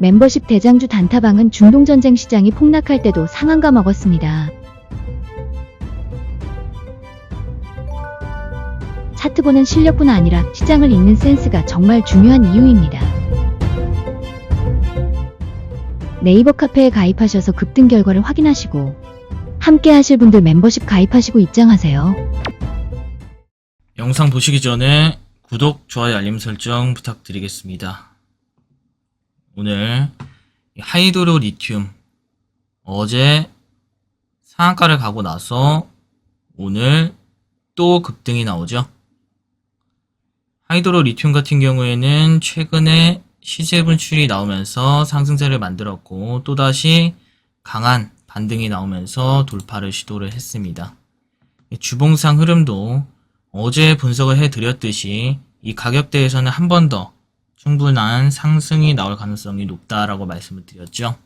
멤버십 대장주 단타방은 중동전쟁 시장이 폭락할 때도 상한가 먹었습니다. 차트 보는 실력뿐 아니라 시장을 읽는 센스가 정말 중요한 이유입니다. 네이버 카페에 가입하셔서 급등 결과를 확인하시고 함께 하실 분들 멤버십 가입하시고 입장하세요. 영상 보시기 전에 구독, 좋아요, 알림 설정 부탁드리겠습니다. 오늘 이 하이드로 리튬 어제 상한가를 가고 나서 오늘 또 급등이 나오죠. 하이드로 리튬 같은 경우에는 최근에 시세 분출이 나오면서 상승세를 만들었고 또다시 강한 반등이 나오면서 돌파를 시도를 했습니다. 이 주봉상 흐름도 어제 분석을 해드렸듯이 이 가격대에서는 한 번 더 충분한 상승이 나올 가능성이 높다라고 말씀을 드렸죠.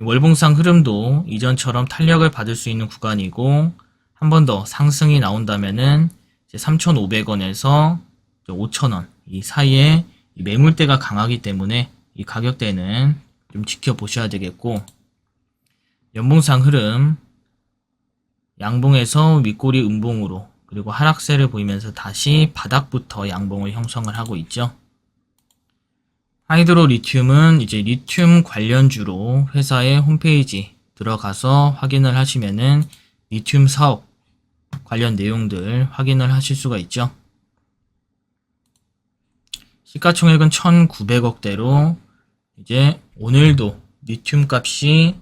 월봉상 흐름도 이전처럼 탄력을 받을 수 있는 구간이고 한 번 더 상승이 나온다면은 3,500원에서 5,000원 이 사이에 이 매물대가 강하기 때문에 이 가격대는 좀 지켜보셔야 되겠고 연봉상 흐름 양봉에서 윗꼬리 음봉으로 그리고 하락세를 보이면서 다시 바닥부터 양봉을 형성을 하고 있죠. 하이드로 리튬은 이제 리튬 관련주로 회사의 홈페이지 들어가서 확인을 하시면은 리튬 사업 관련 내용들 확인을 하실 수가 있죠. 시가총액은 1,900억대로 이제 오늘도 리튬 값이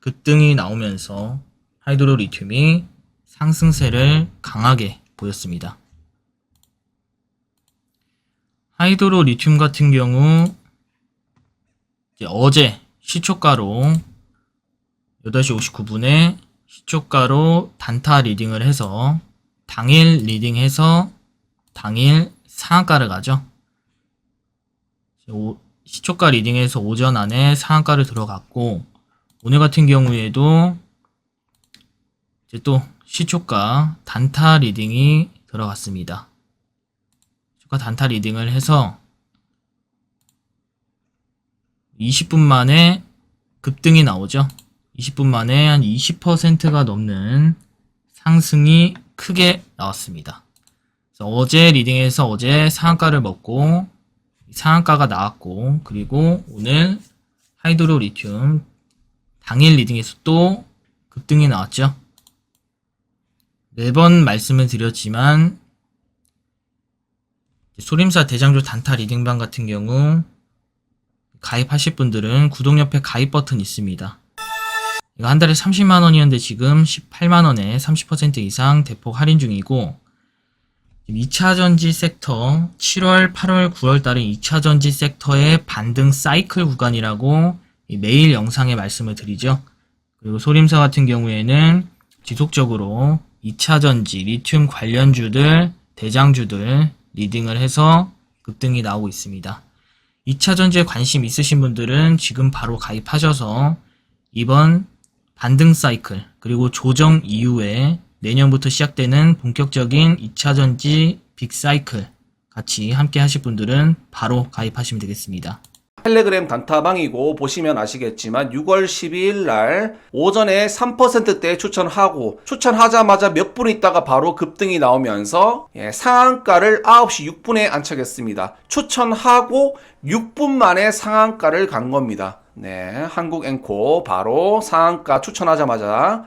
급등이 나오면서 하이드로 리튬이 상승세를 강하게 보였습니다. 하이드로 리튬 같은 경우 어제 시초가로 8시 59분에 시초가로 단타 리딩을 해서 당일 리딩해서 당일 상한가를 가죠. 오- 시초가 리딩에서 오전 안에 상한가를 들어갔고 오늘 같은 경우에도 이제 또 시초가 단타 리딩이 들어갔습니다. 시초가 단타 리딩을 해서 20분 만에 급등이 나오죠. 20분 만에 한 20%가 넘는 상승이 크게 나왔습니다. 어제 리딩에서 어제 상한가를 먹고 상한가가 나왔고 그리고 오늘 하이드로 리튬 당일 리딩에서 또 급등이 나왔죠. 매번 말씀을 드렸지만 소림사 대장주 단타 리딩방 같은 경우 가입하실 분들은 구독 옆에 가입 버튼 있습니다. 이거 한 달에 30만 원이었는데 지금 18만 원에 30% 이상 대폭 할인 중이고 2차 전지 섹터 7월, 8월, 9월 달에 2차 전지 섹터의 반등 사이클 구간이라고 이 매일 영상에 말씀을 드리죠. 그리고 소림사 같은 경우에는 지속적으로 2차 전지, 리튬 관련주들, 대장주들 리딩을 해서 급등이 나오고 있습니다. 2차 전지에 관심 있으신 분들은 지금 바로 가입하셔서 이번 반등 사이클 그리고 조정 이후에 내년부터 시작되는 본격적인 2차 전지 빅 사이클 같이 함께 하실 분들은 바로 가입하시면 되겠습니다. 텔레그램 단타방이고 보시면 아시겠지만 6월 12일 날 오전에 3%대 추천하고 추천하자마자 몇 분 있다가 바로 급등이 나오면서 예, 상한가를 9시 6분에 안착했습니다. 추천하고 6분 만에 상한가를 간 겁니다. 네, 한국 앵코 바로 상한가 추천하자마자